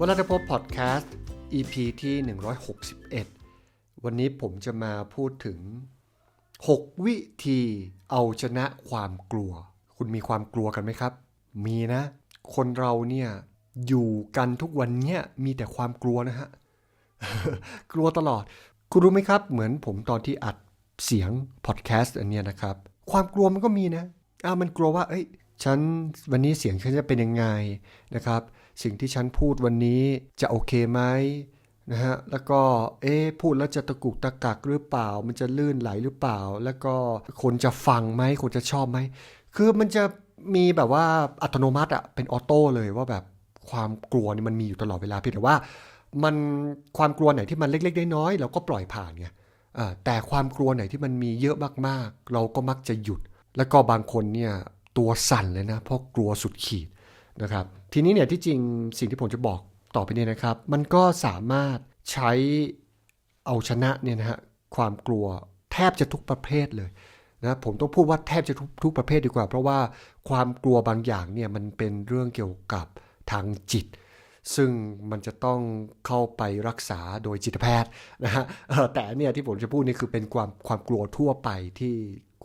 วลาทพบพอดแคสต์ EP ที่ 161 วันนี้ผมจะมาพูดถึง 6 วิธีเอาชนะความกลัว คุณมีความกลัวกันไหมครับ มีนะ คนเราเนี่ยอยู่กันทุกวันเนี่ยมีแต่ความกลัวนะฮะ กลัวตลอด คุณรู้ไหมครับ เหมือนผมตอนที่อัดเสียงพอดแคสต์อันเนี้ยนะครับ ความกลัวมันก็มีนะอ่ามันกลัวว่า เอ้ยฉันวันนี้เสียงฉันจะเป็นยังไงนะครับ สิ่งที่ฉันพูดวันนี้จะโอเคไหมนะฮะแล้วก็เอ๊พูดแล้วจะตะกุกตะกักหรือเปล่า มันจะลื่นไหลหรือเปล่า แล้วก็คนจะฟังไหมคนจะชอบไหมคือมันจะมีแบบว่าอัตโนมัติอะเป็นออโต้เลยว่าแบบความกลัวนี่มันมีอยู่ตลอดเวลาเพียงแต่ว่า มันความกลัวไหนที่มันเล็กๆน้อยๆเราก็ปล่อยผ่านไงแต่ความกลัวไหนที่มันมีเยอะมากๆ เราก็มักจะหยุด แล้วก็บางคนเนี่ยตัวสั่นเลยนะเพราะกลัวสุดขีด นะครับ ทีนี้เนี่ยที่จริงสิ่งที่ผมจะบอกต่อไปเนี่ยนะครับ มันก็สามารถใช้เอาชนะเนี่ยนะฮะความกลัวแทบจะทุกประเภทเลยนะผมต้องพูดว่าแทบจะทุกทุกประเภทดีกว่า เพราะว่าความกลัวบางอย่างเนี่ยมันเป็นเรื่องเกี่ยวกับทางจิต ซึ่งมันจะต้องเข้าไปรักษาโดยจิตแพทย์นะฮะแต่เนี่ยที่ผมจะพูดนี่คือเป็นความความกลัวทั่วไปที่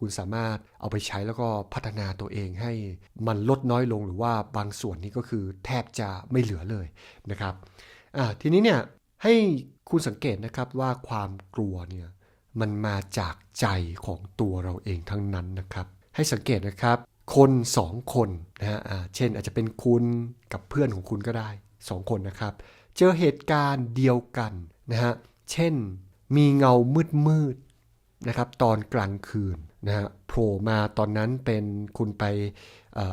คุณสามารถเอาไปใช้แล้วก็พัฒนาตัวเองให้มันลดน้อยลงหรือว่าบางส่วนนี้ก็คือแทบจะไม่เหลือเลยนะครับอ่าทีนี้เนี่ยให้คุณสังเกตนะครับว่าความกลัวเนี่ยมันมาจากใจของตัวเราเองทั้งนั้นนะครับ ให้สังเกตนะครับ คนสองคนนะฮะเช่นอาจจะเป็นคุณกับเพื่อนของคุณก็ได้สองคนนะครับ เจอเหตุการณ์เดียวกันนะฮะเช่นมีเงามืดมืดนะครับตอนกลางคืน นะฮะโผล่มาตอนนั้นเป็นคุณไป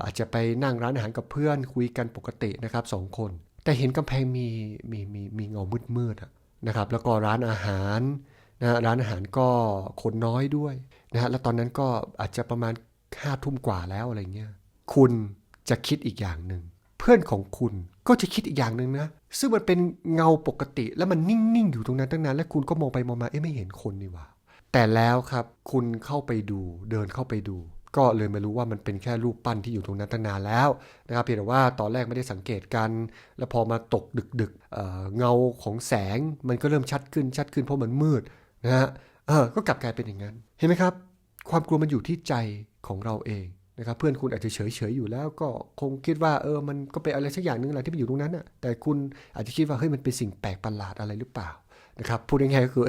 อาจจะไปนั่งร้านอาหารกับเพื่อนคุยกันปกตินะครับสองคน แต่เห็นกำแพงมีมีมีมีเงามืดมืดๆนะครับ แล้วก็ร้านอาหารนะฮะร้านอาหารก็คนน้อยด้วยนะฮะแล้วตอนนั้นก็อาจจะประมาณห้าทุ่มกว่าแล้วอะไรเงี้ยคุณจะคิดอีกอย่างหนึ่งเพื่อนของคุณก็จะคิดอีกอย่างหนึ่งนะซึ่งมันเป็นเงาปกติแล้วมันนิ่งๆอยู่ตรงนั้นตั้งนานแล้วคุณก็มองไปมองมาเอ๊ะไม่เห็นคนนี่หว่า แต่แล้วครับคุณเข้าไปดูเดินเข้าไปดู ก็เลยมารู้ว่ามันเป็นแค่รูปปั้นที่อยู่ตรงนั้นตั้งนานแล้วนะครับเพียงแต่ว่าตอนแรกไม่ได้สังเกตกัน แล้วพอมาตกดึกๆเเงาของแสงมันก็เริ่มชัดขึ้นชัดขึ้นเพราะมันมืดนะฮะเออก็กลับกลายเป็นอย่างนั้น เห็นไหมครับ ความกลัวมันอยู่ที่ใจของเราเองนะครับเพื่อนคุณอาจจะเฉยๆอยู่แล้วก็คงคิดว่าเออมันก็เป็นอะไรสักอย่างหนึ่งแหละที่มันอยู่ตรงนั้นน่ะแต่คุณอาจจะคิดว่าเฮ้ยมันเป็นสิ่งแปลกประหลาดอะไรหรือเปล่านะครับพูดง่ายๆก็คือ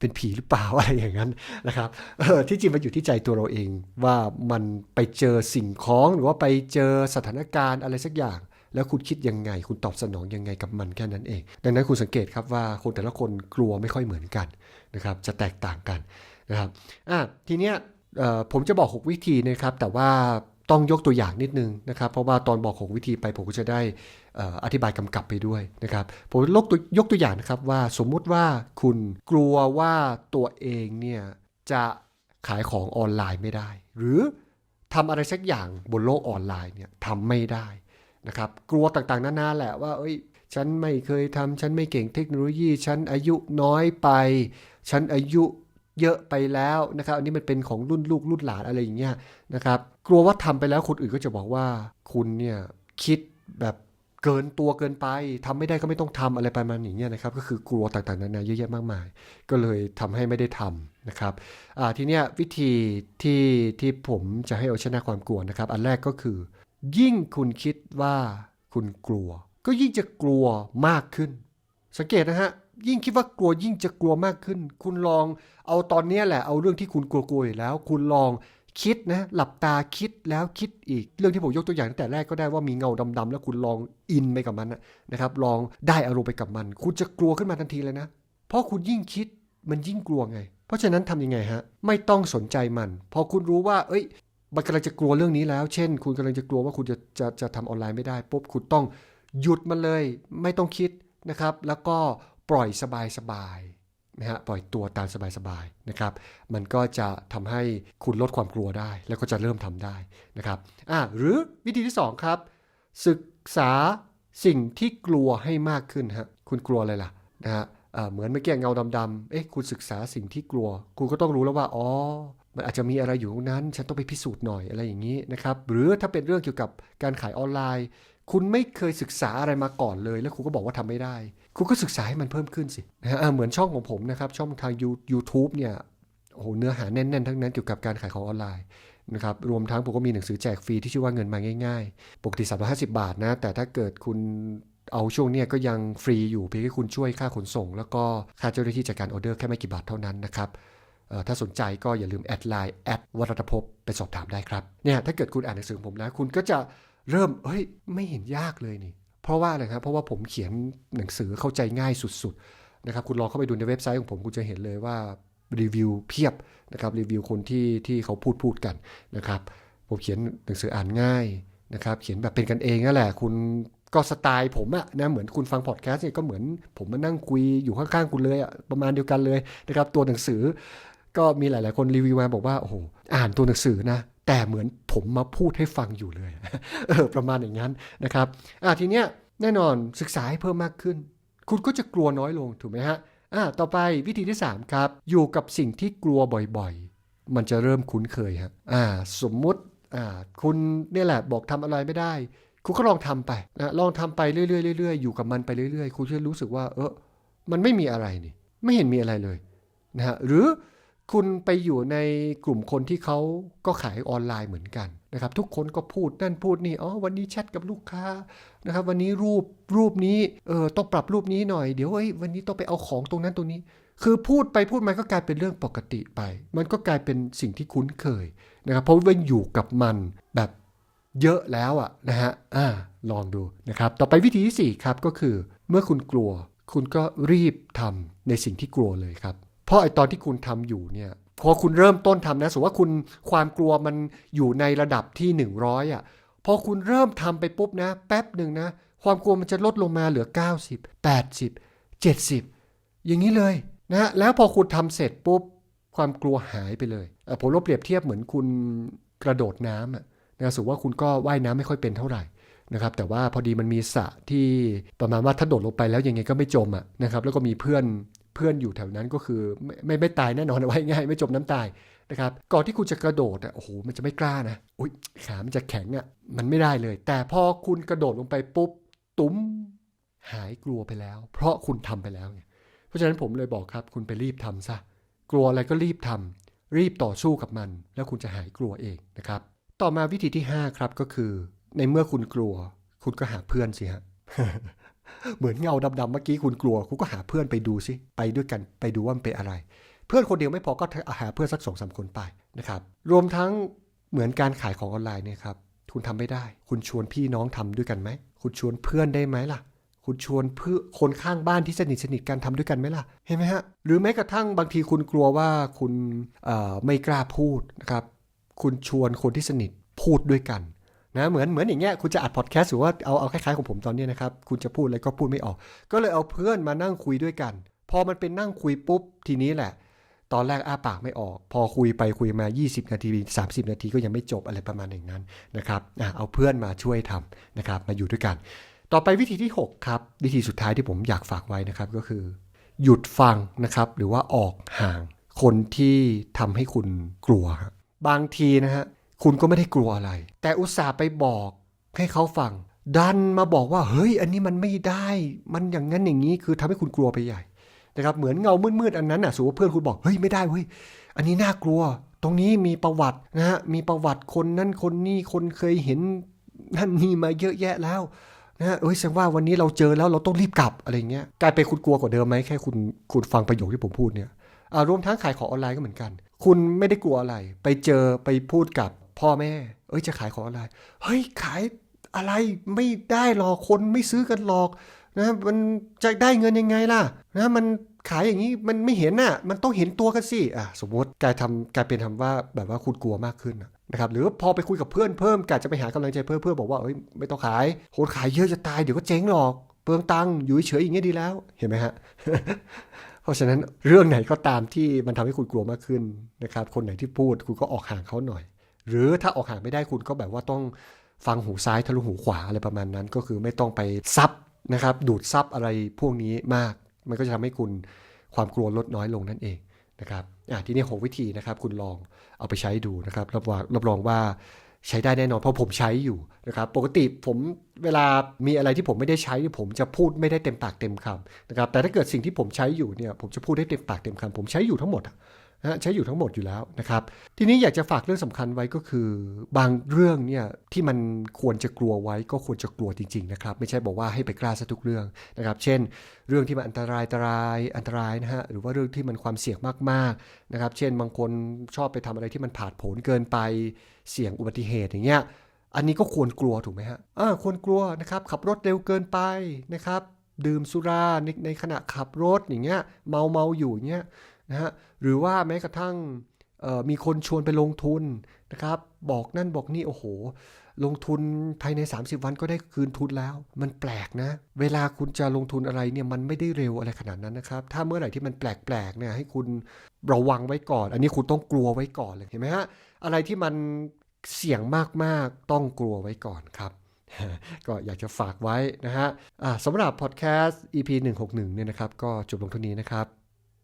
เป็นผีหรือเปล่าอะไรอย่างนั้นนะครับเออที่จริงมันอยู่ที่ใจตัวเราเอง ว่ามันไปเจอสิ่งของหรือว่าไปเจอสถานการณ์อะไรสักอย่าง แล้วคุณคิดยังไง คุณตอบสนองยังไงกับมันแค่นั้นเอง ดังนั้นคุณสังเกตครับว่าคนแต่ละคนกลัวไม่ค่อยเหมือนกันนะครับจะแตกต่างกันนะครับอะทีเนี้ยผมจะบอก 6 วิธีนะครับแต่ว่า ต้องยกตัวอย่างนิดนึงนะครับ เพราะว่าตอนบอก6วิธีไปผมก็จะได้อออธิบายกำกับไปด้วยนะครับผมยกตัวยกตัวอย่างนะครับว่าสมมุติว่าคุณกลัวว่าตัวเองเนี่ยจะขายของออนไลน์ไม่ได้ หรือทำอะไรสักอย่างบนโลกออนไลน์เนี่ยทำไม่ได้นะครับกลัวต่างๆนานาแหละว่าเอ้ยฉันไม่เคยทำฉันไม่เก่งเทคโนโลยี ฉันอายุน้อยไป ฉันอายุ เยอะไปแล้วนะครับ อันนี้มันเป็นของรุ่นลูกรุ่นหลานอะไรอย่างเงี้ยนะครับ กลัวว่าทำไปแล้วคนอื่นก็จะบอกว่าคุณเนี่ยคิดแบบเกินตัวเกินไปทำไม่ได้ก็ไม่ต้องทำอะไรประมาณอย่างเงี้ยนะครับ ก็คือกลัวต่างๆนานาเยอะแยะมากมาย ก็เลยทำให้ไม่ได้ทำนะครับทีเนี้ยวิธีที่ที่ผมจะให้เอาชนะความกลัวนะครับ อันแรกก็คือ ยิ่งคุณคิดว่าคุณกลัว ก็ยิ่งจะกลัวมากขึ้น สังเกตนะฮะ ยิ่งคิดว่ากลัวยิ่งจะกลัวมากขึ้น คุณลองเอาตอนนี้แหละ เอาเรื่องที่คุณกลัวๆอยู่แล้ว คุณลองคิดนะหลับตาคิดแล้วคิดอีก เรื่องที่ผมยกตัวอย่างตั้งแต่แรกก็ได้ว่ามีเงาดำๆแล้วคุณลองอินไปกับมันนะครับ ลองได้อารมณ์ไปกับมัน คุณจะกลัวขึ้นมาทันทีเลยนะ เพราะคุณยิ่งคิดมันยิ่งกลัวไง เพราะฉะนั้นทำยังไงฮะ ไม่ต้องสนใจมัน พอคุณรู้ว่า เอ้ยมันกำลังจะกลัวเรื่องนี้แล้ว เช่น คุณกำลังจะกลัวว่าคุณจะจะจะทำออนไลน์ไม่ได้ปุ๊บคุณต้องหยุดมันเลย ไม่ต้องคิดนะครับ แล้วก็ ปล่อยสบายสบายๆนะฮะปล่อยตัวตามสบายสบายๆนะครับ มันก็จะทำให้คุณลดความกลัวได้ แล้วก็จะเริ่มทำได้นะครับอ่าหรือวิธีที่สองครับ ศึกษาสิ่งที่กลัวให้มากขึ้นฮะคุณกลัวอะไรล่ะนะฮะเหมือนเมื่อกี้เงาดำๆเอ๊ะคุณศึกษาสิ่งที่กลัว คุณก็ต้องรู้แล้วว่าอ๋อมันอาจจะมีอะไรอยู่ตรงนั้น ฉันต้องไปพิสูจน์หน่อยอะไรอย่างนี้นะครับ หรือถ้าเป็นเรื่องเกี่ยวกับการขายออนไลน์ คุณไม่เคยศึกษาอะไรมาก่อนเลย แล้วคุณก็บอกว่าทำไม่ได้ คุณก็ศึกษาให้มันเพิ่มขึ้นสินะฮะเหมือนช่องของผมนะครับ ช่องทาง You- YouTube เนี่ยโอ้โหเนื้อหาแน่นๆ ทั้งนั้นเกี่ยวกับการขายของออนไลน์นะครับรวมทั้งผมก็มีหนังสือแจกฟรีที่ชื่อว่าเงินมาง่ายๆ ปกติ 350 บาทนะ แต่ถ้าเกิดคุณเอาช่วงเนี้ยก็ยังฟรีอยู่เพียงแค่คุณช่วยค่าขนส่ง แล้วก็ค่าเจ้าหน้าที่จัดการออเดอร์แค่ไม่กี่บาทเท่านั้นนะครับถ้าสนใจก็อย่าลืมแอดไลน์แอดวรัตภพไปสอบถามได้ครับเนี่ยถ้าเกิดคุณอ่านหนังสือผมนะ คุณก็จะเริ่มเฮ้ยไม่เห็นยากเลยนี่ เพราะว่าอะไรครับ เพราะว่าผมเขียนหนังสือเข้าใจง่ายสุดๆนะครับ คุณลองเข้าไปดูในเว็บไซต์ของผมคุณจะเห็นเลยว่ารีวิวเพียบนะครับรีวิวคนที่ที่เขาพูดพูดกันนะครับ ผมเขียนหนังสืออ่านง่ายนะครับ เขียนแบบเป็นกันเองนั่นแหละ คุณก็สไตล์ผมอะนะเหมือนคุณฟังพอดแคสต์เนี่ยก็เหมือนผมมานั่งคุยอยู่ข้างๆคุณเลยอะประมาณเดียวกันเลยนะครับ ตัวหนังสือก็มีหลาย ๆ คนรีวิวมาบอกว่าโอ้โหอ่านตัวหนังสือนะ แต่เหมือนผมมาพูดให้ฟังอยู่เลยเออประมาณอย่างนั้นนะครับอะทีเนี้ยแน่นอนศึกษาให้เพิ่มมากขึ้น คุณก็จะกลัวน้อยลงถูกไหมฮะอะต่อไปวิธีที่ 3 ครับ อยู่กับสิ่งที่กลัวบ่อยๆ มันจะเริ่มคุ้นเคยฮะอ่าสมมุติอ่าคุณเนี่ยแหละบอกทำอะไรไม่ได้ คุณก็ลองทำไปนะลองทำไปเรื่อยๆเรื่อยๆอยู่กับมันไปเรื่อยๆ คุณจะรู้สึกว่าเออมันไม่มีอะไรนี่ ไม่เห็นมีอะไรเลยนะฮะหรือ คุณไปอยู่ในกลุ่มคนที่เขาก็ขายออนไลน์เหมือนกันนะครับ ทุกคนก็พูดนั่นพูดนี่อ๋อวันนี้แชทกับลูกค้านะครับ วันนี้รูปรูปนี้เออต้องปรับรูปนี้หน่อยเดี๋ยวเอ้ยวันนี้ต้องไปเอาของตรงนั้นตรงนี้ คือพูดไปพูดมาก็กลายเป็นเรื่องปกติไป มันก็กลายเป็นสิ่งที่คุ้นเคยนะครับ เพราะว่าอยู่กับมันแบบเยอะแล้วอะนะฮะอ่าลองดูนะครับ ต่อไปวิธีที่สี่ครับก็คือ เมื่อคุณกลัว คุณก็รีบทำในสิ่งที่กลัวเลยครับ เพราะไอตอนที่คุณทำอยู่เนี่ยพอคุณเริ่มต้นทำนะสมมติว่าคุณความกลัวมันอยู่ในระดับที่ 100อะพอคุณเริ่มทำไปปุ๊บนะ แป๊บหนึ่งนะ ความกลัวมันจะลดลงมาเหลือ 90 80 70 อย่างนี้เลยนะแล้วพอคุณทำเสร็จปุ๊บความกลัวหายไปเลยผมลองเปรียบเทียบเหมือนคุณกระโดดน้ำอะนะสมมติว่าคุณก็ว่ายน้ำไม่ค่อยเป็นเท่าไหร่นะครับแต่ว่าพอดีมันมีสระที่ประมาณว่าถ้าโดดลงไปแล้วยังไงก็ไม่จมอะนะครับแล้วก็มีเพื่อน เพื่อนอยู่แถวนั้นก็คือไม่ไม่ไม่ตายแน่นอนเอาไว้ง่าย ไม่จมน้ำตายนะครับก่อนที่คุณจะกระโดดอะโอ้โหมันจะไม่กล้านะอุ้ยขามันจะแข็งอะมันไม่ได้เลย แต่พอคุณกระโดดลงไปปุ๊บตุ้มหายกลัวไปแล้ว เพราะคุณทำไปแล้วไงเพราะฉะนั้นผมเลยบอกครับ คุณไปรีบทำซะกลัวอะไรก็รีบทำรีบต่อสู้กับมัน แล้วคุณจะหายกลัวเองนะครับ ต่อมาวิธีที่ 5 ครับก็คือ ในเมื่อคุณกลัว คุณก็หาเพื่อนสิฮะ เหมือนเงาดำๆเมื่อกี้คุณกลัวคุณก็หาเพื่อนไปดูสิไปด้วยกันไปดูว่ามันเป็นอะไร เพื่อนคนเดียวไม่พอก็หาเพื่อนสักสองสามคนไปนะครับรวมทั้งเหมือนการขายของออนไลน์เนี่ยครับคุณทำไม่ได้ คุณชวนพี่น้องทำด้วยกันไหม คุณชวนเพื่อนได้ไหมล่ะ คุณชวนเพื่อคนข้างบ้านที่สนิทสนิทกันทำด้วยกันไหมล่ะ เห็นไหมฮะ หรือแม้กระทั่งบางทีคุณกลัวว่าคุณไม่กล้าพูดนะครับ คุณชวนคนที่สนิทพูดด้วยกัน นะเหมือนเหมือนอย่างเงี้ยคุณจะอัดพอดแคสต์หรือว่าเอาเอาคล้ายๆของผมตอนนี้นะครับคุณจะพูดอะไรก็พูดไม่ออก ก็เลยเอาเพื่อนมานั่งคุยด้วยกัน พอมันเป็นนั่งคุยปุ๊บทีนี้แหละ ตอนแรกอ้าปากไม่ออก พอคุยไปคุยมา 20 นาที 30 นาทีก็ยังไม่จบอะไรประมาณอย่างนั้นนะครับเอาเพื่อนมาช่วยทำนะครับมาอยู่ด้วยกัน ต่อไปวิธีที่ 6 ครับ วิธีสุดท้ายที่ผมอยากฝากไว้นะครับก็คือ หยุดฟังนะครับหรือว่าออกห่างคนที่ทำให้คุณกลัว บางทีนะฮะ คุณก็ไม่ได้กลัวอะไร แต่อุตส่าห์ไปบอกให้เขาฟัง ดันมาบอกว่า เฮ้ย อันนี้มันไม่ได้ มันอย่างนั้นอย่างนี้คือทำให้คุณกลัวไปใหญ่นะครับเหมือนเงามืดๆอันนั้นน่ะสมมติว่าเพื่อนคุณบอกเฮ้ยไม่ได้เว้ยอันนี้น่ากลัว ตรงนี้มีประวัตินะฮะมีประวัติคนนั้นคนนี้คนเคยเห็นนั่นนี่มาเยอะแยะแล้วนะเอ้ยแสดงว่าวันนี้เราเจอแล้วเราต้องรีบกลับอะไรเงี้ยกลายเป็นคุณกลัวกว่าเดิมไหมแค่คุณคุณฟังประโยคที่ผมพูดเนี่ยรวมทั้งขายของออนไลน์ก็เหมือนกัน คุณไม่ได้กลัวอะไร ไปเจอไปพูดกับ พ่อแม่ เอ้ยจะขายของออนไลน์เฮ้ยขายอะไรไม่ได้หรอกคนไม่ซื้อกันหรอกนะมันจะได้เงินยังไงล่ะนะมันขายอย่างนี้มันไม่เห็นน่ะ มันต้องเห็นตัวกันสิอะสมมติกลายทำกลายเป็นทำว่าแบบว่าคุณกลัวมากขึ้นนะครับหรือพอไปคุยกับเพื่อนเพิ่มกะจะไปหากำลังใจเพื่อเพื่อบอกว่าเอ้ยไม่ต้องขายคนขายเยอะจะตายเดี๋ยวก็เจ๊งหรอกเปลืองตังค์อยู่เฉยๆอย่างเงี้ยดีแล้วเห็นไหมฮะเพราะฉะนั้นเรื่องไหนก็ตามที่มันทำให้คุณกลัวมากขึ้นนะครับคนไหนที่พูดคุณก็ออกห่างเขาหน่อย หรือถ้าออกห่างไม่ได้คุณก็แบบว่าต้องฟังหูซ้ายทะลุหูขวาอะไรประมาณนั้น ก็คือไม่ต้องไปซับนะครับ ดูดซับอะไรพวกนี้มาก มันก็จะทำให้คุณความกลัวลดน้อยลงนั่นเองนะครับอะทีนี้หกวิธีนะครับ คุณลองเอาไปใช้ดูนะครับรับรองรับรองว่าใช้ได้แน่นอนเพราะผมใช้อยู่นะครับ ปกติผมเวลามีอะไรที่ผมไม่ได้ใช้ ผมจะพูดไม่ได้เต็มปากเต็มคำนะครับแต่ถ้าเกิดสิ่งที่ผมใช้อยู่เนี่ยผมจะพูดได้เต็มปากเต็มคำผมใช้อยู่ทั้งหมด ใช้อยู่ทั้งหมดอยู่แล้วนะครับ ทีนี้อยากจะฝากเรื่องสำคัญไว้ก็คือ บางเรื่องเนี่ยที่มันควรจะกลัวไว้ก็ควรจะกลัวจริงๆนะครับ ไม่ใช่บอกว่าให้ไปกล้าซะทุกเรื่องนะครับ เช่น เรื่องที่มันอันตรายอันตรายอันตรายนะฮะหรือว่าเรื่องที่มันความเสี่ยงมากๆนะครับ เช่น บางคนชอบไปทำอะไรที่มันผาดโผนเกินไปเสี่ยงอุบัติเหตุอย่างเงี้ยอันนี้ก็ควรกลัวถูกไหมฮะอ่าควรกลัวนะครับขับรถเร็วเกินไปนะครับ ดื่มสุราในในขณะขับรถอย่างเงี้ยเมาเมาอยู่อย่างเงี้ย นะฮะหรือว่าแม้กระทั่งมีคนชวนไปลงทุนนะครับ บอกนั่นบอกนี่โอ้โห ลงทุนภายใน 30 วันก็ได้คืนทุนแล้ว มันแปลกนะ เวลาคุณจะลงทุนอะไรเนี่ยมันไม่ได้เร็วอะไรขนาดนั้นนะครับ ถ้าเมื่อไหร่ที่มันแปลกๆเนี่ยให้คุณระวังไว้ก่อน อันนี้คุณต้องกลัวไว้ก่อนเลยเห็นไหมฮะอะไรที่มันเสี่ยงมากๆต้องกลัวไว้ก่อนครับก็อยากจะฝากไว้นะฮะะสำหรับพอดแคสต์ EP 161เนี่ยนะครับ ก็จบลงเท่านี้นะครับ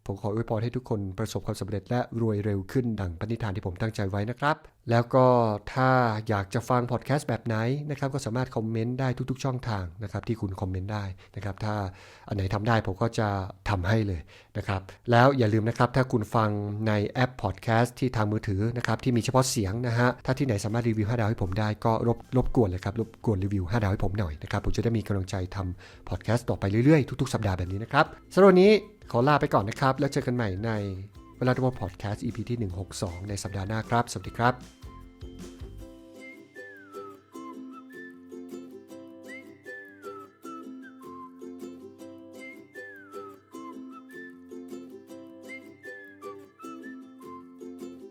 ผมขออวยพรให้ทุกคนประสบความสำเร็จและรวยเร็วขึ้นดังปณิธานที่ผมตั้งใจไว้นะครับ แล้วก็ถ้าอยากจะฟังพอดแคสต์แบบไหนนะครับก็สามารถคอมเมนต์ได้ทุกๆ ช่องทางนะครับที่คุณคอมเมนต์ได้นะครับถ้าอันไหนทำได้ผมก็จะทำให้เลยนะครับแล้วอย่าลืมนะครับถ้าคุณฟังในแอปพอดแคสต์ที่ทางมือถือนะครับที่มีเฉพาะเสียงนะฮะถ้าที่ไหนสามารถรีวิว5ดาวให้ผมได้ก็รบรบกวนเลยครับรบกวนรีวิว5ดาวให้ผมหน่อยนะครับผมจะได้มีกำลังใจทำพอดแคสต์ต่อไปเรื่อยๆทุกๆ สัปดาห์แบบนี้นะครับสำหรับวันนี้ ขอลาไปก่อนนะครับ แล้วเจอกันใหม่ในเวลาทวพอดแคสต์ EP ที่ 162 ในสัปดาห์หน้าครับ สวัสดีครับ